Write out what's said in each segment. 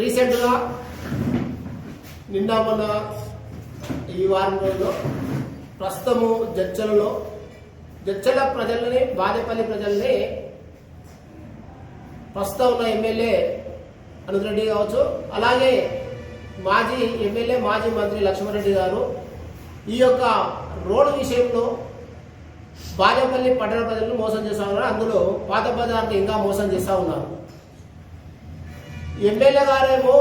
రీసెంట్గా నిన్న మొన్న ఈ వారం రోజుల్లో ప్రస్తుతము జడ్చలలో జడ్చల ప్రజలని బాదేపల్లి ప్రజల్ని ప్రస్తుతం ఉన్న ఎమ్మెల్యే అనుద్రెడ్డి కావచ్చు అలాగే మాజీ ఎమ్మెల్యే మాజీ మంత్రి లక్ష్మణరెడ్డి గారు ఈ యొక్క రోడ్డు విషయంలో బాదేపల్లి పట్టణ ప్రజలను మోసం చేస్తా ఉన్నారు. అందులో పాత బజార్ని ఇంకా మోసం చేస్తా ఉన్నారు. ఎమ్మెల్యే గారేమో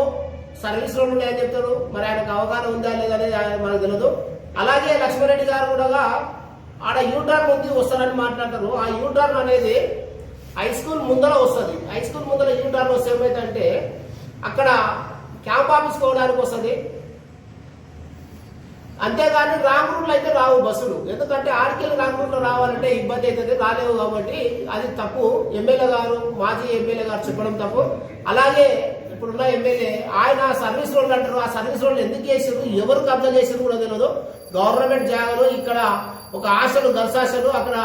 సర్వీస్ రోడ్లు ఉన్నాయని చెప్తారు. మరి ఆయనకు అవగాహన ఉందా లేదా అనేది మనకు తెలియదు అలాగే లక్ష్మీరెడ్డి గారు కూడా ఆడ యూటర్న్ ఉంది వస్తారని మాట్లాడతారు. ఆ యూటర్న్ అనేది హై స్కూల్ ముందర వస్తుంది. హై స్కూల్ ముందర యూటర్న్ వస్తే ఏమైందంటే అక్కడ క్యాంప్ ఆఫీస్ పోవడానికి వస్తుంది. అంతేగాని రాంగ్ రూట్లో అయితే రావు బస్సులు. ఎందుకంటే ఆర్కేలు రాంగ్ రూట్లో రావాలంటే ఇబ్బంది అవుతుంది రాలేవు కాబట్టి అది తప్పు. ఎమ్మెల్యే గారు మాజీ ఎమ్మెల్యే గారు చెప్పడం తప్పు. అలాగే ఇప్పుడున్న ఎమ్మెల్యే ఆయన సర్వీస్ రోడ్లు అంటారు. ఆ సర్వీస్ రోడ్లు ఎందుకు చేసారు ఎవరు కబ్జా చేసారు కూడా తెలియదు గవర్నమెంట్ జాగాలు ఇక్కడ ఒక ఆశలు గర్ల్స్ అక్కడ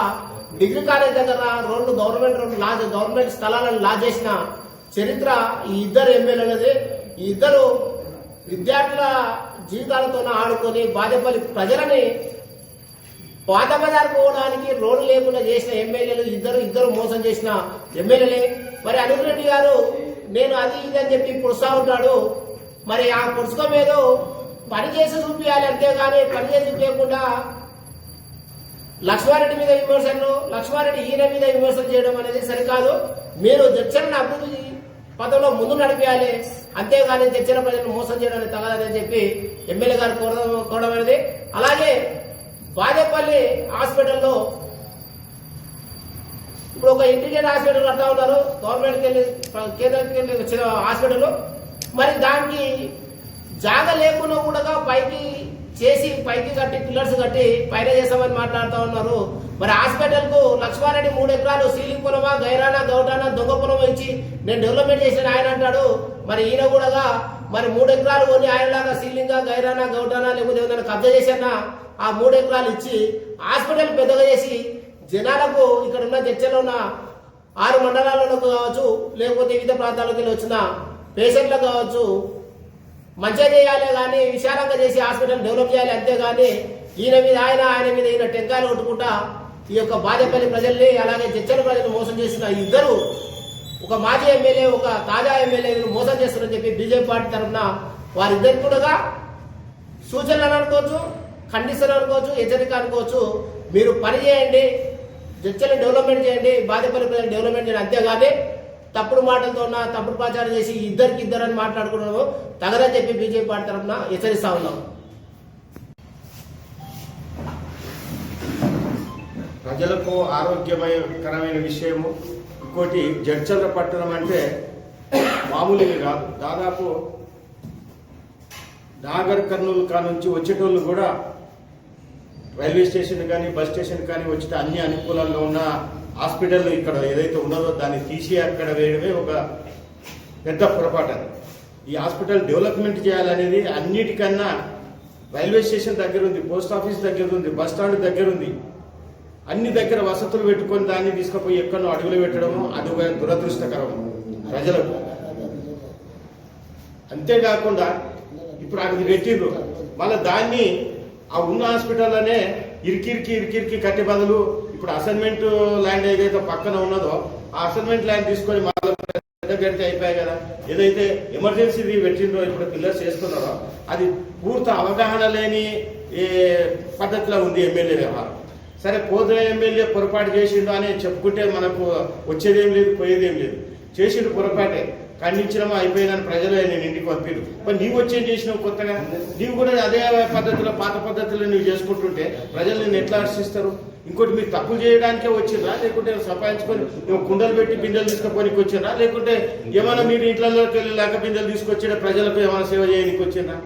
డిగ్రీ కాలేజ్ దగ్గర రోడ్లు గవర్నమెంట్ రోడ్లు లా గవర్నమెంట్ స్థలాలను లా చేసిన చరిత్ర ఈ ఇద్దరు ఎమ్మెల్యేలది. ఈ ఇద్దరు విద్యార్థుల జీవితాలతోనే ఆడుకొని బాధపల్లి ప్రజలని పాతబజార్ పోవడానికి రోడ్డు లేకుండా చేసిన ఎమ్మెల్యేలు ఇద్దరు ఇద్దరు మోసం చేసిన ఎమ్మెల్యేలే. మరి అనిల్ రెడ్డి గారు నేను అది ఇది అని చెప్పి పుడుస్తా ఉంటాడు. మరి ఆ పుస్తకం ఏదో పని చేసి చూపించాలి అంతేగాని పని చేసి చూపించకుండా లక్ష్మారెడ్డి మీద విమర్శలు లక్ష్మారెడ్డి ఈయన మీద విమర్శలు చేయడం అనేది సరికాదు. మీరు జడ్చలను అభివృద్ధి పదంలో ముందు నడిపించాలి అంతేగాని తెచ్చిన ప్రజలను మోసం చేయడానికి తగదని చెప్పి ఎమ్మెల్యే గారు కోరడం కోరడం అనేది. అలాగే బాదేపల్లి హాస్పిటల్లో ఇప్పుడు ఒక ఇంటిగ్రేట్ హాస్పిటల్ కడతా ఉన్నారు. గవర్నమెంట్కి వెళ్ళి కేంద్రానికి వెళ్ళి వచ్చిన హాస్పిటల్. మరి దానికి జాగ లేకుండా కూడా పైకి చేసి పైకి కట్టి పిల్లర్స్ కట్టి పైన చేస్తామని మాట్లాడుతూ ఉన్నారు. మరి హాస్పిటల్కు లక్ష్మారెడ్డి మూడు ఎకరాలు సీలింగ్ పొలమా గైరానా గౌటానా దొంగ పొలం ఇచ్చి నేను డెవలప్మెంట్ చేసిన ఆయన అంటాడు. మరి ఈయన కూడా మరి మూడు ఎకరాలు కొని ఆయనలాగా సీలింగ్ గైరానా గౌటానా లేకపోతే ఏదైనా కబ్జా చేశానా? ఆ మూడు ఎకరాలు ఇచ్చి హాస్పిటల్ పెద్దగా చేసి జనాలకు ఇక్కడ ఉన్న చర్చలో ఉన్న ఆరు మండలాలకు కావచ్చు లేకపోతే వివిధ ప్రాంతాలకు వెళ్ళి వచ్చిన పేషెంట్లకు కావచ్చు మంచిగా చేయాలి కానీ విశాలంగా చేసి హాస్పిటల్ డెవలప్ చేయాలి అంతేగాని ఈయన మీద ఆయన ఆయన మీద ఈయన టెంకాయలు కొట్టుకుంటా ఈ యొక్క బాధపల్లి ప్రజల్ని అలాగే చర్చల ప్రజలు మోసం చేసిన ఇద్దరు ఒక మాజీ ఎమ్మెల్యే ఒక తాజా ఎమ్మెల్యే మోసం చేస్తారని చెప్పి బీజేపీ పార్టీ తరఫున వారిద్దరికి కూడా సూచనలు అనుకోవచ్చు ఖండిస్తారు అనుకోవచ్చు హెచ్చరిక అనుకోవచ్చు. మీరు పని చేయండి చర్చలు డెవలప్మెంట్ చేయండి బాధ్యపల్లి ప్రజలు డెవలప్మెంట్ చేయండి అంతేగాని తప్పుడు మాటలతో ఉన్న తప్పుడు ప్రచారం చేసి ఇద్దరికి ఇద్దరని మాట్లాడుకున్నాము తగదని చెప్పి బీజేపీ పార్టీ తరఫున హెచ్చరిస్తా ఉన్నాం. ప్రజలకు ఆరోగ్యకరమైన విషయము. ఇంకోటి జడ్చంద్ర పట్టణం అంటే మామూలుగా కాదు. దాదాపు నాగర్ కర్నూలు కా నుంచి వచ్చేటోళ్ళు కూడా రైల్వే స్టేషన్ కానీ బస్ స్టేషన్ కానీ వచ్చిన అన్ని అనుకూలంగా ఉన్న హాస్పిటల్ ఇక్కడ ఏదైతే ఉన్నదో దాన్ని తీసి అక్కడ వేయడమే ఒక పెద్ద పొరపాటు. ఈ హాస్పిటల్ డెవలప్మెంట్ చేయాలనేది అన్నిటికన్నా రైల్వే స్టేషన్ దగ్గర ఉంది పోస్ట్ ఆఫీస్ దగ్గర ఉంది బస్ స్టాండ్ దగ్గర ఉంది అన్ని దగ్గర వసతులు పెట్టుకొని దాన్ని తీసుకుపోయి ఎక్కడో అడుగులు పెట్టడము అది ఒక దురదృష్టకరం ప్రజలకు. అంతేకాకుండా ఇప్పుడు అది పెట్టిండ్రు మళ్ళీ దాన్ని ఆ ఉన్న హాస్పిటల్లోనే ఇరికిరికి ఇరికిరికి కట్టె బదులు ఇప్పుడు అసైన్మెంట్ ల్యాండ్ ఏదైతే పక్కన ఉన్నదో ఆ అసైన్మెంట్ ల్యాండ్ తీసుకొని మళ్ళీ పెద్ద అయిపోయాయి కదా. ఏదైతే ఎమర్జెన్సీ పెట్టిందో ఇప్పుడు పిల్లర్స్ చేస్తున్నారో అది పూర్తి అవగాహన లేని పద్ధతిలో ఉంది ఎమ్మెల్యే వ్యవహారం. సరే పోతే ఎమ్మెల్యే పొరపాటు చేసిండు అని చెప్పుకుంటే మనకు వచ్చేదేం లేదు పోయేదేం లేదు. చేసిండు పొరపాటే. ఖండించడమా అయిపోయిందని ప్రజలు నేను ఇంటికి పంపిరు. మరి నీవు వచ్చేం చేసినావు కొత్తగా? నీవు కూడా అదే పద్ధతిలో పాత పద్ధతిలో నువ్వు చేసుకుంటుంటే ప్రజలు నిన్ను ఎట్లా హర్షిస్తారు ఇంకోటి మీరు తప్పులు చేయడానికే వచ్చిర్రా? లేకుంటే సపాయించుకొని కుండలు పెట్టి బిందెలు తీసుకుపోనికి వచ్చిర్రా లేకుంటే ఏమైనా మీరు ఇంట్లోకి వెళ్ళి లేక బిందెలు తీసుకొచ్చిన ప్రజలకు ఏమైనా సేవ చేయడానికి వచ్చిర్రా?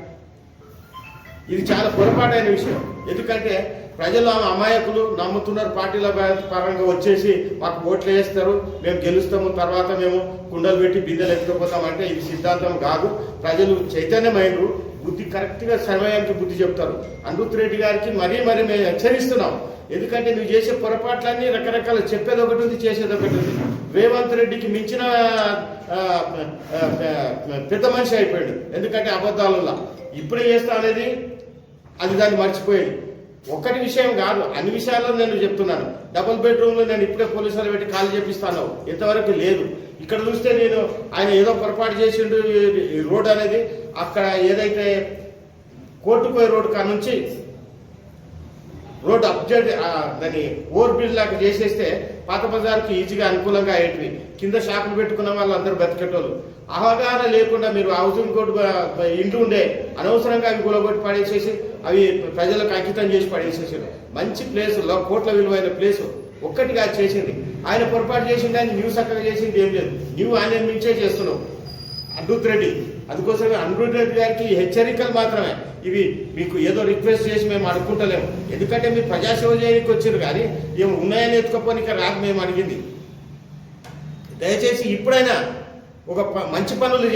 ఇది చాలా పొరపాటైన విషయం. ఎందుకంటే ప్రజలు ఆమె అమాయకులు నమ్ముతున్నారు పార్టీల పరంగా వచ్చేసి మాకు ఓట్లు వేస్తారు మేము గెలుస్తాము తర్వాత మేము కుండలు పెట్టి బిందెలు ఎత్తుకుపోతాం అంటే ఇది సిద్ధాంతం కాదు. ప్రజలు చైతన్యమైనరు బుద్ధి కరెక్ట్గా సమయానికి బుద్ధి చెప్తారు. అమృత్ రెడ్డి గారికి మరీ మరీ మేము హెచ్చరిస్తున్నాం. ఎందుకంటే నువ్వు చేసే పొరపాట్లన్నీ రకరకాల చెప్పేది ఒకటి ఉంది చేసేది ఒకటి ఉంది. రేవంత్ రెడ్డికి మించిన పెద్ద మనిషి అయిపోయాడు. ఎందుకంటే అబద్ధాలలో ఇప్పుడు చేస్తా అనేది అది దాన్ని మర్చిపోయాడు ఒకటి విషయం కాదు అన్ని విషయాల్లో నేను చెప్తున్నాను. డబుల్ బెడ్రూమ్లో నేను ఇప్పుడే పోలీసులు పెట్టి కాల్ చేపిస్తాను. ఇంతవరకు లేదు. ఇక్కడ చూస్తే నేను ఆయన ఏదో పొరపాటు చేసిండు ఈ- రోడ్ అనేది అక్కడ ఏదైతే కోర్టు పోయే రోడ్ కాడ నుంచి రోడ్ అప్డేట్ దాన్ని ఓవర్ బ్రిడ్జ్ లాగా చేసేస్తే పాత బజార్కి ఈజీగా అనుకూలంగా అయ్యేటివి. కింద షాపులు పెట్టుకున్న వాళ్ళు అందరూ బతికేటోళ్ళు అవగాహన లేకుండా మీరు హౌసింగ్ కోర్టు ఇంటి ఉండే అనవసరంగా అవి గులగొట్టి పాడేసేసి అవి ప్రజలకు అంకితం చేసి పడేసేసారు. మంచి ప్లేస్ కోట్ల విలువైన ప్లేస్ ఒక్కటిగా చేసింది. ఆయన పొరపాటు చేసింది ఆయన న్యూ చక్కగా చేసింది ఏం లేదు. న్యూ ఆయన మించే చేస్తున్నావు అడ్డూత్ రెడ్డి. అందుకోసమే అనిరుద్ రెడ్డి గారికి హెచ్చరికలు మాత్రమే. ఇవి మీకు ఏదో రిక్వెస్ట్ చేసి మేము అనుకుంటలేము ఎందుకంటే మీరు ప్రజాసేవ చేయడానికి వచ్చారు కానీ ఏమి ఉన్నాయని ఎత్తుకపోనిక రాదు మేము అడిగింది. దయచేసి ఇప్పుడైనా ఒక మంచి పనులు